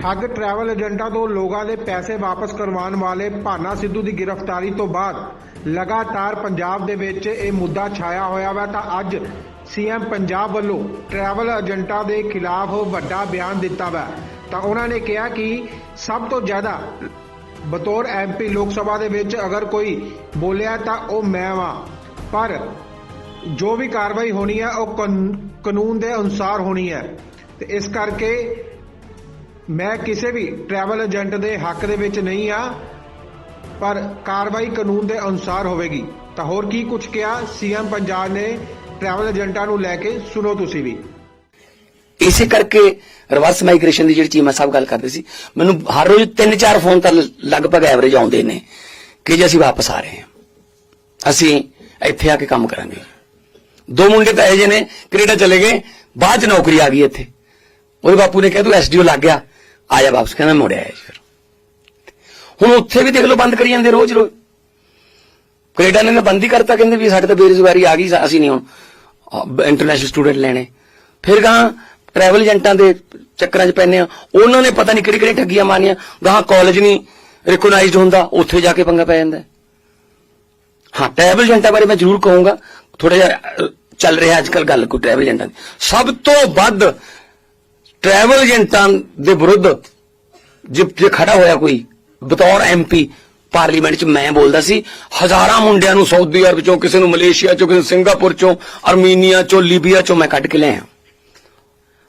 ਠੱਗ ਟਰੈਵਲ ਏਜੰਟਾਂ ਤੋਂ ਲੋਕਾਂ ਦੇ ਪੈਸੇ ਵਾਪਸ ਕਰਵਾਉਣ ਵਾਲੇ ਭਾਨਾ ਸਿੱਧੂ ਦੀ ਗ੍ਰਿਫਤਾਰੀ ਤੋਂ ਬਾਅਦ ਲਗਾਤਾਰ ਪੰਜਾਬ ਦੇ ਵਿੱਚ ਇਹ ਮੁੱਦਾ ਛਾਇਆ ਹੋਇਆ ਵਾ ਤਾਂ ਅੱਜ ਸੀਐਮ ਪੰਜਾਬ ਵੱਲੋਂ ਟਰੈਵਲ ਏਜੰਟਾਂ ਦੇ ਖਿਲਾਫ ਵੱਡਾ ਬਿਆਨ ਦਿੱਤਾ ਵਾ। ਤਾਂ ਉਹਨਾਂ ਨੇ ਕਿਹਾ ਕਿ ਸਭ ਤੋਂ ਜ਼ਿਆਦਾ ਬਤੌਰ ਐਮਪੀ ਲੋਕ ਸਭਾ ਦੇ ਵਿੱਚ ਅਗਰ ਕੋਈ ਬੋਲਿਆ ਤਾਂ ਉਹ ਮੈਂ ਵਾਂ। ਪਰ ਜੋ ਵੀ ਕਾਰਵਾਈ ਹੋਣੀ ਹੈ ਉਹ ਕਾਨੂੰਨ ਦੇ ਅਨੁਸਾਰ ਹੋਣੀ ਹੈ। ਤੇ ਇਸ ਕਰਕੇ ਮੈਂ ਕਿਸੇ ਵੀ ਟਰੈਵਲ ਏਜੰਟ ਦੇ ਹੱਕ ਦੇ ਵਿੱਚ ਨਹੀਂ ਆ, ਪਰ ਕਾਰਵਾਈ ਕਾਨੂੰਨ ਦੇ ਅਨੁਸਾਰ ਹੋਵੇਗੀ। ਤਾਂ ਹੋਰ ਕੀ ਕੁਝ ਕਿਹਾ ਸੀਐਮ ਪੰਜਾਬ ਨੇ ਟਰੈਵਲ ਏਜੰਟਾਂ ਨੂੰ ਲੈ ਕੇ, ਸੁਣੋ ਤੁਸੀਂ ਵੀ। ਇਸੇ ਕਰਕੇ ਰਿਵਰਸ ਮਾਈਗ੍ਰੇਸ਼ਨ ਦੀ ਜਿਹੜੀ ਚੀਮਾ ਸਾਹਿਬ ਗੱਲ ਕਰਦੇ ਸੀ, ਮੈਨੂੰ ਹਰ ਰੋਜ਼ 3-4 ਫੋਨ ਤਾਂ ਲਗਭਗ ਐਵਰੇਜ ਆਉਂਦੇ ਨੇ ਕਿ ਜੀ ਅਸੀਂ ਵਾਪਸ ਆ ਰਹੇ ਹਾਂ। ਅਸੀਂ ਇੱਥੇ ਆ ਕੇ ਕੰਮ ਕਰਾਂਗੇ। ਦੋ ਮੁੰਡੇ ਤਾਂ ਇਹ ਜਿਹੇ ਨੇ, ਕੈਨੇਡਾ ਚਲੇ ਗਏ, ਬਾਅਦ ਚ ਨੌਕਰੀ ਆ ਗਈ ਇੱਥੇ। ਉਹਦੇ ਬਾਪੂ ਨੇ ਕਿਹਾ, ਤੂੰ ਐਸਡੀਓ ਲੱਗ ਗਿਆ। ਆ ਜਾ ਵਾਪਸ, ਕਹਿੰਦਾ ਮੁੜਿਆ ਆਇਆ ਫਿਰ। ਹੁਣ ਉੱਥੇ ਵੀ ਦੇਖ ਲਓ, ਬੰਦ ਕਰੀ ਜਾਂਦੇ ਰੋਜ਼ ਰੋਜ਼ ਕੈਨੇਡਾ ਨੇ ਬੰਦ ਹੀ ਕਰਤਾ, ਕਹਿੰਦੇ ਵੀ ਸਾਡੇ ਤਾਂ ਬੇਰੁਜ਼ਗਾਰੀ ਆ ਗਈ ਅਸੀਂ ਨਹੀਂ ਹੁਣ ਇੰਟਰਨੈਸ਼ਨਲ ਸਟੂਡੈਂਟ ਲੈਣੇ। ਫਿਰ ਗਾਂ ਟਰੈਵਲ ਏਜੰਟਾਂ ਦੇ ਚੱਕਰਾਂ 'ਚ ਪੈਨੇ ਆ। ਉਹਨਾਂ ਨੇ ਪਤਾ ਨਹੀਂ ਕਿਹੜੀ ਕਿਹੜੀ ਠੱਗੀਆਂ ਮਾਰੀਆਂ। ਗਾਂ ਕਾਲਜ ਨਹੀਂ ਰਿਕਗਨਾਈਜ਼ਡ ਹੁੰਦਾ, ਉੱਥੇ ਜਾ ਕੇ ਪੰਗਾ ਪੈ ਜਾਂਦਾ। ਹਾਂ ਟਰੈਵਲ ਏਜੰਟਾਂ ਬਾਰੇ ਮੈਂ ਜ਼ਰੂਰ ਕਹੂੰਗਾ। ਥੋੜਾ ਜਿਹਾ ਚੱਲ ਰਿਹਾ ਅੱਜ ਕੱਲ ਗੱਲ ਕੋਈ ਟਰੈਵਲ ਏਜੰਟਾਂ ਦੀ। ਸਭ ਤੋਂ ਵੱਧ ਟਰੈਵਲ ਏਜੰਟਾਂ ਦੇ ਵਿਰੁੱਧ ਜੇ ਜੇ ਖੜਾ ਹੋਇਆ ਕੋਈ ਬਤੌਰ ਐਮਪੀ ਪਾਰਲੀਮੈਂਟ 'ਚ ਮੈਂ ਬੋਲਦਾ ਸੀ ਹਜ਼ਾਰਾਂ ਮੁੰਡਿਆਂ ਨੂੰ ਸਾਊਦੀ ਅਰਬ 'ਚੋਂ ਕਿਸੇ ਨੂੰ ਮਲੇਸ਼ੀਆ 'ਚੋਂ ਕਿਸੇ ਨੂੰ ਸਿੰਗਾਪੁਰ 'ਚੋਂ ਅਰਮੀਨੀਆ 'ਚੋਂ ਲੀਬੀਆ 'ਚੋਂ ਮੈਂ ਕੱਢ ਕੇ ਲਿਆਇਆ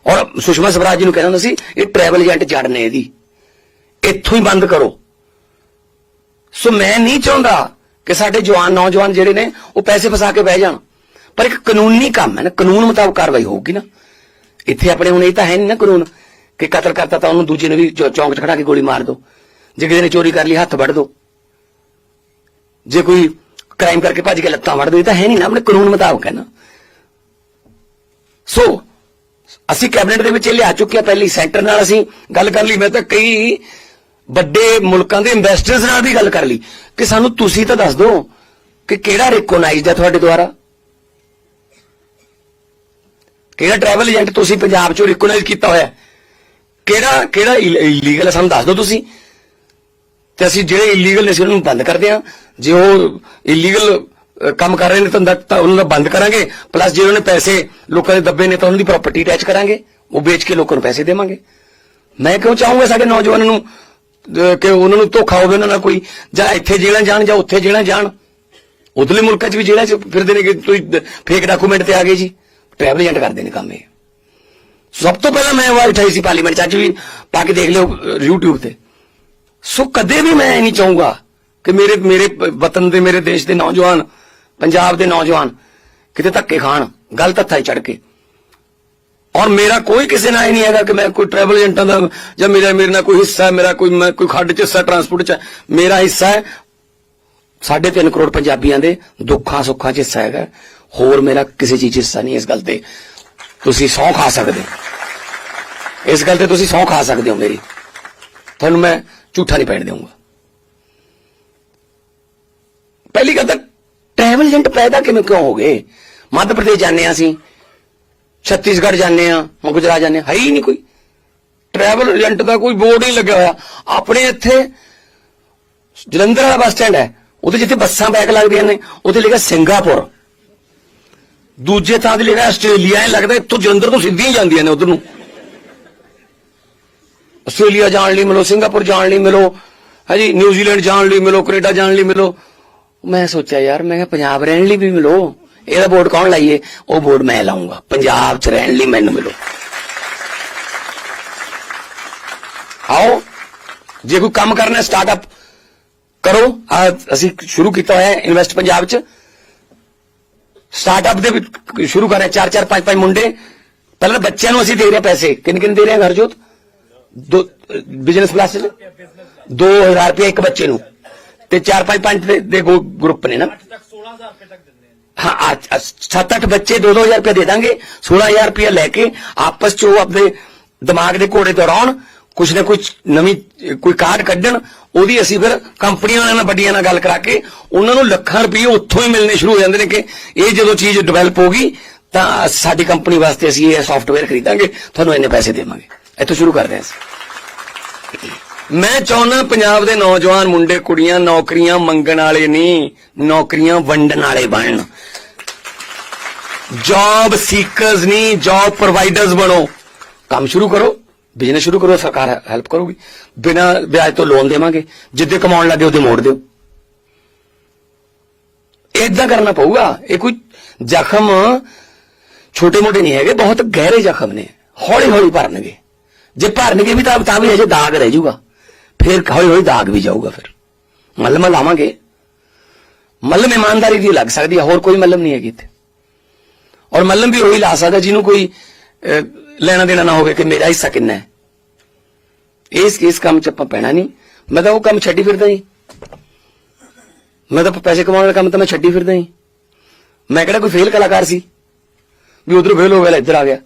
ਔਰ ਸੁਸ਼ਮਾ ਸਵਰਾਜ ਜੀ ਨੂੰ ਕਹਿੰਦਾ ਹੁੰਦਾ ਸੀ ਇਹ ਟਰੈਵਲ ਏਜੰਟ ਜੜ ਨੇ ਇਹਦੀ ਇੱਥੋਂ ਹੀ ਬੰਦ ਕਰੋ ਸੋ ਮੈਂ ਨਹੀਂ ਚਾਹੁੰਦਾ ਕਿ ਸਾਡੇ ਜਵਾਨ ਨੌਜਵਾਨ ਜਿਹੜੇ ਨੇ ਉਹ ਪੈਸੇ ਫਸਾ ਕੇ ਬਹਿ ਜਾਣ ਪਰ ਇੱਕ ਕਾਨੂੰਨੀ ਕੰਮ ਹੈ ਨਾ ਕਾਨੂੰਨ ਮੁਤਾਬਕ ਕਾਰਵਾਈ ਹੋਊਗੀ ਨਾ ਇੱਥੇ ਆਪਣੇ ਹੁਣ ਇਹ ਤਾਂ ਹੈ ਨਹੀਂ ਨਾ ਕਾਨੂੰਨ ਕਿ ਕਤਲ ਕਰਤਾ ਤਾਂ ਉਹਨੂੰ ਦੂਜੇ ਨੂੰ ਵੀ ਚੌ- ਚੌਂਕ 'ਚ ਖੜਾ ਕੇ ਗੋਲੀ ਮਾਰ ਦਿਓ ਜੇ ਕਿਸੇ ਨੇ ਚੋਰੀ ਕਰ ਲਈ, ਹੱਥ ਵੱਢ ਦਿਓ ਜੇ ਕੋਈ ਕ੍ਰਾਈਮ ਕਰਕੇ ਭੱਜ ਕੇ ਲੱਤਾਂ ਵੱਢ ਦਿਓ ਇਹ ਤਾਂ ਹੈ ਨਹੀਂ ਨਾ, ਆਪਣੇ ਕਾਨੂੰਨ ਮੁਤਾਬਕ ਹੈ ਨਾ। ਸੋ ਅਸੀਂ ਕੈਬਨਿਟ ਦੇ ਵਿੱਚ ਇਹ ਲਿਆ ਚੁੱਕੇ ਆ ਪਹਿਲੀ ਸੈਂਟਰ ਨਾਲ ਅਸੀਂ ਗੱਲ ਕਰ ਲਈ। ਮੈਂ ਤਾਂ ਕਈ ਵੱਡੇ ਮੁਲਕਾਂ ਦੇ ਇਨਵੈਸਟਰਸ ਨਾਲ ਵੀ ਗੱਲ ਕਰ ਲਈ। ਕਿ ਸਾਨੂੰ ਤੁਸੀਂ ਤਾਂ ਦੱਸ ਦਿਓ ਕਿ ਕਿਹੜਾ ਰਿਕੋਗਨਾਈਜ਼ਡ ਹੈ ਤੁਹਾਡੇ ਦੁਆਰਾ ਕਿਹੜਾ ਟਰੈਵਲ ਏਜੰਟ ਤੁਸੀਂ ਪੰਜਾਬ ਚੋਂ ਰਿਕੋਗਨਾਈਜ਼ ਕੀਤਾ ਹੋਇਆ? ਹੈ? ਕਿਹੜਾ ਕਿਹੜਾ ਇਲੀਗਲ ਹੈ ਸਾਨੂੰ ਦੱਸ ਦਿਓ ਤੁਸੀਂ। ਤੇ ਅਸੀਂ ਜਿਹੜੇ ਇਲੀਗਲ ਨੇ ਅਸੀਂ ਉਹਨਾਂ ਨੂੰ ਬੰਦ ਕਰਦੇ ਹਾਂ। ਜੇ ਉਹ ਇਲੀਗਲ ਕੰਮ ਕਰ ਰਹੇ ਨੇ ਤਾਂ ਤਾਂ ਉਹਨਾਂ ਨੂੰ ਬੰਦ ਕਰਾਂਗੇ। ਪਲੱਸ ਜੇ ਉਹਨਾਂ ਨੇ ਪੈਸੇ ਲੋਕਾਂ ਦੇ ਦੱਬੇ ਨੇ ਤਾਂ ਉਹਨਾਂ ਦੀ ਪ੍ਰਾਪਰਟੀ ਅਟੈਚ ਕਰਾਂਗੇ। ਉਹ ਵੇਚ ਕੇ ਲੋਕਾਂ ਨੂੰ ਪੈਸੇ ਦੇਵਾਂਗੇ। ਮੈਂ ਕਿਉਂ ਚਾਹੂੰਗਾ ਸਾਡੇ ਨੌਜਵਾਨਾਂ ਨੂੰ ਕਿ ਉਹਨਾਂ ਨੂੰ ਧੋਖਾ ਹੋਵੇ ਉਹਨਾਂ ਨਾਲ ਕੋਈ? ਜਾਂ ਇੱਥੇ ਜੇਲ੍ਹਾਂ ਜਾਣ ਜਾਂ ਉੱਥੇ ਜੇਲ੍ਹਾਂ ਜਾਣ। ਉਧਰਲੇ ਮੁਲਕਾਂ 'ਚ ਵੀ ਜੇਲ੍ਹਾਂ 'ਚ ਫਿਰਦੇ ਨੇ ਕਿ ਤੁਸੀਂ ਫੇਕ ਡਾਕੂਮੈਂਟ ਤੇ ਆ ਗਏ ਜੀ। ਟਰੈਵਲ ਏਜੰਟ ਕਰਦੇ ਨੇ ਕੰਮ ਇਹ। ਸਭ ਤੋਂ ਪਹਿਲਾਂ ਮੈਂ ਆਵਾਜ਼ ਉਠਾਈ ਸੀ ਪਾਰਲੀਮੈਂਟ 'ਚ ਅੱਜ ਵੀ ਪਾ ਕੇ ਦੇਖ ਲਿਓ ਅਹ, YouTube ਤੇ। ਸੋ ਕਦੇ ਵੀ ਮੈਂ ਇਹ ਨਹੀਂ ਚਾਹੂੰਗਾ ਕਿ ਮੇਰੇ ਮੇਰੇ ਵਤਨ ਦੇ ਮੇਰੇ ਦੇਸ਼ ਦੇ ਨੌਜਵਾਨ ਪੰਜਾਬ ਦੇ ਨੌਜਵਾਨ ਕਿਤੇ ਧੱਕੇ ਖਾਣ ਗਲਤ ਹੱਥਾਂ 'ਚ ਚੜ ਕੇ। ਔਰ ਮੇਰਾ ਕੋਈ ਕਿਸੇ ਨਾਲ ਇਹ ਨਹੀਂ ਹੈਗਾ ਕਿ ਮੈਂ ਕੋਈ ਟਰੈਵਲ ਏਜੰਟਾਂ ਦਾ ਜਾਂ ਮੇਰਾ ਮੇਰੇ ਨਾਲ ਕੋਈ ਹਿੱਸਾ ਹੈ ਮੇਰਾ ਕੋਈ ਮੈਂ ਕੋਈ ਖੱਡ 'ਚ ਹਿੱਸਾ ਟਰਾਂਸਪੋਰਟ 'ਚ ਮੇਰਾ ਹਿੱਸਾ ਹੈ। ਸਾਢੇ ਤਿੰਨ ਕਰੋੜ ਪੰਜਾਬੀਆਂ ਦੇ ਦੁੱਖਾਂ ਸੁੱਖਾਂ 'ਚ ਹਿੱਸਾ ਹੈਗਾ। ਹੋਰ ਮੇਰਾ ਕਿਸੇ ਚੀਜ਼ 'ਚ ਹਿੱਸਾ ਨਹੀਂ ਇਸ ਗੱਲ ਤੇ। ਤੁਸੀਂ ਸੌਂ ਖਾ ਸਕਦੇ ਹੋ। ਇਸ ਗੱਲ ਤੇ ਤੁਸੀਂ ਸੌਂ ਖਾ ਸਕਦੇ ਹੋ ਮੇਰੀ। ਤੁਹਾਨੂੰ ਮੈਂ ਝੂਠਾ ਨਹੀਂ ਪੈਣ ਦੇਵਾਂਗਾ ਪਹਿਲੀ ਗੱਲ ਤਾਂ ਟਰੈਵਲ ਏਜੰਟ ਪੈਦਾ ਕਿਵੇਂ ਕਿਉਂ ਹੋ ਗਏ? ਮੱਧ ਪ੍ਰਦੇਸ਼ ਜਾਂਦੇ ਹਾਂ ਅਸੀਂ। ਛੱਤੀਸਗੜ੍ਹ ਜਾਂਦੇ ਆ ਗੁਜਰਾਤ ਜਾਂਦੇ ਹਾਂ, ਹੈ ਹੀ ਨਹੀਂ ਕੋਈ। ਟਰੈਵਲ ਏਜੰਟ ਦਾ ਕੋਈ ਬੋਰਡ ਨਹੀਂ ਲੱਗਿਆ ਹੋਇਆ। ਆਪਣੇ ਇੱਥੇ ਜਲੰਧਰ ਵਾਲਾ ਬੱਸ ਸਟੈਂਡ ਹੈ। ਉੱਥੇ ਜਿੱਥੇ ਬੱਸਾਂ ਬੈਕ ਲੱਗਦੀਆਂ ਨੇ ਉੱਥੇ ਲਿਖਿਆ ਸਿੰਗਾਪੁਰ। ਦੂਜੇ ਥਾਂ ਤੇ ਲੈਣਾ ਆਸਟ੍ਰੇਲੀਆ ਇਹ ਲੱਗਦਾ, ਇੱਥੋਂ ਜਲੰਧਰ ਤੋਂ ਸਿੱਧੀਆਂ ਹੀ ਜਾਂਦੀਆਂ ਨੇ ਉਧਰ ਨੂੰ। ਆਸਟ੍ਰੇਲੀਆ ਜਾਣ ਲਈ ਮਿਲੋ, ਸਿੰਗਾਪੁਰ ਜਾਣ ਲਈ ਮਿਲੋ ਹਾਂਜੀ ਨਿਊਜ਼ੀਲੈਂਡ ਜਾਣ ਲਈ ਮਿਲੋ, ਕੈਨੇਡਾ ਜਾਣ ਲਈ ਮਿਲੋ। ਮੈਂ ਸੋਚਿਆ ਯਾਰ, ਮੈਂ ਕਿਹਾ ਪੰਜਾਬ ਰਹਿਣ ਲਈ ਵੀ ਮਿਲੋ। ਇਹਦਾ ਬੋਰਡ ਕੌਣ ਲਾਈਏ? ਉਹ ਬੋਰਡ ਮੈਂ ਲਾਉਂਗਾ ਪੰਜਾਬ 'ਚ ਰਹਿਣ ਲਈ ਮੈਨੂੰ ਮਿਲੋ। ਆਓ, ਜੇ ਕੋਈ ਕੰਮ ਕਰਨਾ ਸਟਾਰਟਅਪ ਕਰੋ। ਅਸੀਂ ਸ਼ੁਰੂ ਕੀਤਾ ਹੋਇਆ ਇਨਵੈਸਟ ਪੰਜਾਬ 'ਚ। ਸਟਾਰਟਅਪ ਦੇ ਵਿੱਚ ਸ਼ੁਰੂ ਕਰ ਰਹੇ ਚਾਰ ਚਾਰ ਪੰਜ ਪੰਜ ਮੁੰਡੇ। ਪਹਿਲਾਂ ਤਾਂ ਬੱਚਿਆਂ ਨੂੰ ਅਸੀਂ ਦੇ ਰਹੇ ਪੈਸੇ। ਕਿੰਨੇ ਕਿੰਨੇ ਦੇ ਰਹੇ ਹਾਂ ਘਰਜੋਤ ਦੋ ਬਿਜ਼ਨਸ ਕਲਾਸ ਚ 2000 ਰੁਪਏ ਇੱਕ ਬੱਚੇ ਨੂੰ। ਤੇ 4 5 5 ਦੇ, ਗਰੁੱਪ ਨੇ ਨਾ। ਹਾਂ ਅੱਜ- ਅੱਜ ਸੱਤ ਅੱਠ ਬੱਚੇ 2-2000 ਰੁਪਏ ਦੇ ਦਾਂਗੇ। 16000 ਰੁਪਏ ਲੈ ਕੇ ਆਪਸ ਚ ਉਹ ਆਪਣੇ ਦਿਮਾਗ ਦੇ ਘੋੜੇ ਦੌੜਾਉਣ ਕੁਛ ਨਾ ਕੁਛ ਨਵੀਂ ਕੋਈ ਕਾਰਡ ਕੱਢਣ। ਉਹਦੀ ਅਸੀਂ ਫਿਰ ਕੰਪਨੀਆਂ ਨਾਲ ਵੱਡੀਆਂ ਨਾਲ ਗੱਲ ਕਰਾ ਕੇ ਉਹਨਾਂ ਨੂੰ ਲੱਖਾਂ ਰੁਪਏ ਉੱਥੋਂ ਹੀ ਮਿਲਣੇ ਸ਼ੁਰੂ ਹੋ ਜਾਂਦੇ ਨੇ ਕਿ ਇਹ ਜਦੋਂ ਚੀਜ਼ ਡਿਵੈਲਪ ਹੋਗੀ ਤਾਂ ਸਾਡੀ ਕੰਪਨੀ ਵਾਸਤੇ ਅਸੀਂ ਇਹ ਸੌਫਟਵੇਅਰ ਖਰੀਦਾਂਗੇ, ਤੁਹਾਨੂੰ ਇੰਨੇ ਪੈਸੇ ਦੇਵਾਂਗੇ। ਇੱਥੋਂ ਸ਼ੁਰੂ ਕਰਦੇ ਹਾਂ ਅਸੀਂ। ਮੈਂ ਚਾਹੁੰਦਾ ਪੰਜਾਬ ਦੇ ਨੌਜਵਾਨ ਮੁੰਡੇ, ਕੁੜੀਆਂ ਨੌਕਰੀਆਂ ਮੰਗਣ ਵਾਲੇ ਨਹੀਂ ਨੌਕਰੀਆਂ ਵੰਡਣ ਵਾਲੇ ਬਣਨ। ਜੌਬ ਸੀਕਰਸ ਨਹੀਂ ਜੌਬ ਪ੍ਰੋਵਾਈਡਰਸ ਬਣੋ। ਕੰਮ ਸ਼ੁਰੂ ਕਰੋ। ਬਿਜ਼ਨਸ ਸ਼ੁਰੂ ਕਰੋ, ਸਰਕਾਰ ਹੈਲਪ ਕਰੂਗੀ। ਬਿਨਾਂ ਵਿਆਜ ਤੋਂ ਲੋਨ ਦੇਵਾਂਗੇ। ਜਿੱਦੇ ਕਮਾਉਣ ਲੱਗੇ, ਉਹਦੇ ਮੋੜ ਦਿਓ। ਇਦਾਂ ਕਰਨਾ ਪਊਗਾ। ਇਹ ਕੋਈ ਜ਼ਖਮ ਛੋਟੇ ਮੋਟੇ ਨਹੀਂ ਹੈਗੇ, ਬਹੁਤ ਗਹਿਰੇ ਜ਼ਖਮ ਨੇ। ਹੌਲੀ ਹੌਲੀ ਭਰਨਗੇ। ਜੇ ਭਰਨਗੇ ਵੀ ਤਾਂ ਤਾਂ ਵੀ ਅਜੇ ਦਾਗ ਰਹਿ ਜਾਊਗਾ। ਫਿਰ ਹੌਲੀ ਹੌਲੀ ਦਾਗ ਵੀ ਜਾਊਗਾ ਫਿਰ। ਮੱਲਮ ਲਾਵਾਂਗੇ। ਮੱਲਮ ਇਮਾਨਦਾਰੀ ਦੀ ਲੱਗ ਸਕਦੀ ਹੈ ਹੋਰ ਕੋਈ ਮੱਲਮ ਨਹੀਂ ਹੈਗੀ ਇੱਥੇ। ਔਰ ਮੱਲਮ ਵੀ ਉਹੀ ਲਾ ਸਕਦਾ ਜਿਹਨੂੰ ਕੋਈ ਲੈਣਾ ਦੇਣਾ ਨਾ ਹੋਵੇ ਕਿ ਮੇਰਾ ਹਿੱਸਾ ਕਿੰਨਾ ਹੈ। ਇਸ ਇਸ ਕੰਮ 'ਚ ਆਪਾਂ ਪੈਣਾ ਨਹੀਂ। ਮੈਂ ਤਾਂ ਉਹ ਕੰਮ ਛੱਡੀ ਫਿਰਦਾ ਜੀ। ਮੈਂ ਤਾਂ ਪੈਸੇ ਕਮਾਉਣ ਦਾ ਕੰਮ ਤਾਂ ਮੈਂ ਛੱਡੀ ਫਿਰਦਾ ਜੀ। ਮੈਂ ਕਿਹੜਾ ਕੋਈ ਫੇਲ ਕਲਾਕਾਰ ਸੀ? ਵੀ ਉਧਰ ਫੇਲ ਹੋ ਗਿਆ, ਇੱਧਰ ਆ ਗਿਆ।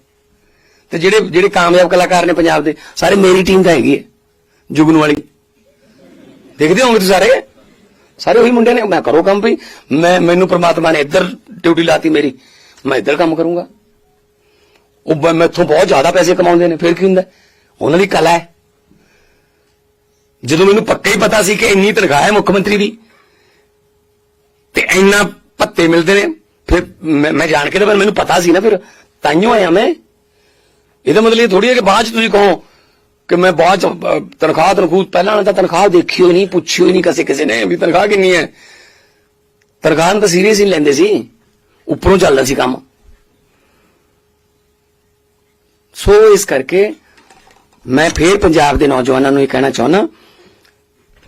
ਤੇ ਜਿਹੜੇ ਜਿਹੜੇ ਕਾਮਯਾਬ ਕਲਾਕਾਰ ਨੇ ਪੰਜਾਬ ਦੇ, ਸਾਰੇ ਮੇਰੀ ਟੀਮ ਤਾਂ ਹੈਗੀ ਹੈ। ਜੁਗਨ ਵਾਲੀ। ਦੇਖਦੇ ਹੋਗੇ ਤੁਸੀਂ ਸਾਰੇ? ਸਾਰੇ ਉਹੀ ਮੁੰਡੇ ਨੇ, ਮੈਂ ਕਰੋ ਕੰਮ ਵੀ ਮੈਂ, ਮੈਨੂੰ ਪ੍ਰਮਾਤਮਾ ਨੇ ਇੱਧਰ ਡਿਊਟੀ ਲਾਤੀ ਮੇਰੀ। ਮੈਂ ਇੱਧਰ ਕੰਮ ਕਰੂੰਗਾ। ਉਹ ਬ- ਮੈਥੋਂ ਬਹੁਤ ਜ਼ਿਆਦਾ ਪੈਸੇ ਕਮਾਉਂਦੇ ਨੇ ਫਿਰ ਕੀ ਹੁੰਦਾ ਉਹਨਾਂ ਦੀ ਕਲਾ ਹੈ ਜਦੋਂ ਮੈਨੂੰ ਪੱਕਾ ਹੀ ਪਤਾ ਸੀ ਕਿ ਇੰਨੀ ਤਨਖਾਹ ਹੈ ਮੁੱਖ ਮੰਤਰੀ ਦੀ ਤੇ ਇੰਨਾ ਪੱਤੇ ਮਿਲਦੇ ਨੇ ਫਿਰ ਮੈਂ ਮੈਂ ਜਾਣ ਕੇ ਤਾਂ ਫਿਰ ਮੈਨੂੰ ਪਤਾ ਸੀ ਨਾ ਫਿਰ ਤਾਈਓ ਆਇਆ ਮੈਂ ਇਹਦਾ ਮਤਲਬ ਇਹ ਥੋੜੀ ਹੈ ਕਿ ਬਾਅਦ ਚ ਤੁਸੀਂ ਕਹੋ ਕਿ ਮੈਂ ਬਾਅਦ ਚ ਅਹ, ਤਨਖਾਹ ਤਨਖੂਹ ਪਹਿਲਾਂ ਤਾਂ ਤਨਖਾਹ ਦੇਖੀ ਹੋਈ ਨਹੀਂ ਪੁੱਛੀ ਹੋਈ ਨਹੀਂ ਕਿਸੇ ਕਿਸੇ ਨੇ ਵੀ ਤਨਖਾਹ ਕਿੰਨੀ ਹੈ ਤਨਖਾਹ ਨੂੰ ਤਾਂ ਸੀਰੀਅਸ ਹੀ ਨੀ ਲੈਂਦੇ ਸੀ ਉੱਪਰੋਂ ਚੱਲਦਾ ਸੀ ਕੰਮ ਸੋ ਇਸ ਕਰਕੇ ਮੈਂ ਫੇਰ ਪੰਜਾਬ ਦੇ ਨੌਜਵਾਨਾਂ ਨੂੰ ਇਹ ਕਹਿਣਾ ਚਾਹੁੰਦਾ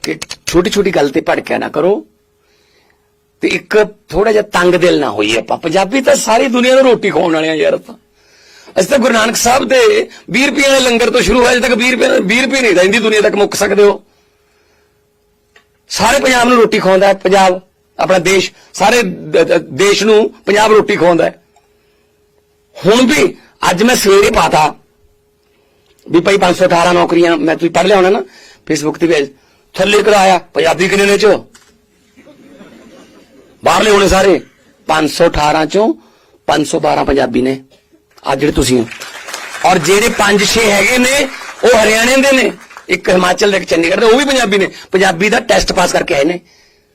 ਕਿ ਛੋਟੀ ਛੋਟੀ ਗੱਲ ਤੇ ਭੜਕਿਆ ਨਾ ਕਰੋ ਤੇ ਇੱਕ ਥੋੜਾ ਜਿਹਾ ਤੰਗ ਦਿਲ ਨਾ ਹੋਈ ਆਪਾਂ। ਪੰਜਾਬੀ ਤਾਂ ਸਾਰੀ ਦੁਨੀਆ ਨੂੰ ਰੋਟੀ ਖਵਾਉਣ ਵਾਲੇ ਆ ਯਾਰ ਆਪਾਂ। ਅਸੀਂ ਤਾਂ ਗੁਰੂ ਨਾਨਕ ਸਾਹਿਬ ਦੇ 20 ਰੁਪਏ ਦੇ ਲੰਗਰ ਤੋਂ ਸ਼ੁਰੂ ਹੋਇਆ, ਅਜੇ ਤੱਕ 20 ਰੁਪਏ 20 ਰੁਪਏ ਨਹੀਂ ਰਹਿੰਦੀ ਦੁਨੀਆ ਤੱਕ ਮੁੱਕ ਸਕਦੇ ਹੋ। ਸਾਰੇ ਪੰਜਾਬ ਨੂੰ ਰੋਟੀ ਖਵਾਉਂਦਾ ਹੈ, ਪੰਜਾਬ, ਆਪਣਾ ਦੇਸ਼, ਸਾਰੇ ਦੇਸ਼ ਨੂੰ ਪੰਜਾਬ ਰੋਟੀ ਖਵਾਉਂਦਾ ਹੈ। ਹੁਣ ਵੀ ਅੱਜ ਮੈਂ ਸਵੇਰੇ ਪਾਤਾ। ਵੀ ਭਾਈ 518 ਨੌਕਰੀਆਂ ਮੈਂ ਤੁਸੀਂ ਪੜ੍ਹ ਲਿਆ ਹੋਣਾ ਨਾ ਫੇਸਬੁੱਕ ਤੇ ਵੀ ਅੱਜ। ਥੱਲੇ ਕਰਾਇਆ ਪੰਜਾਬੀ ਕਿੰਨੇ ਨੇ ਚੋ? ਬਾਹਰਲੇ ਹੋਣੇ ਸਾਰੇ। 518 ਚੋਂ 512 ਪੰਜਾਬੀ ਨੇ। ਅੱਜ ਜਿਹੜੇ ਤੁਸੀਂ ਹੋ। ਔਰ ਜਿਹੜੇ 5-6 ਹੈਗੇ ਨੇ, ਉਹ ਹਰਿਆਣੇ ਦੇ ਨੇ। ਇੱਕ ਹਿਮਾਚਲ ਦੇ, ਇੱਕ ਚੰਡੀਗੜ੍ਹ ਦੇ, ਉਹ ਵੀ ਪੰਜਾਬੀ ਨੇ। ਪੰਜਾਬੀ ਦਾ ਟੈਸਟ ਪਾਸ ਕਰਕੇ ਆਏ ਨੇ।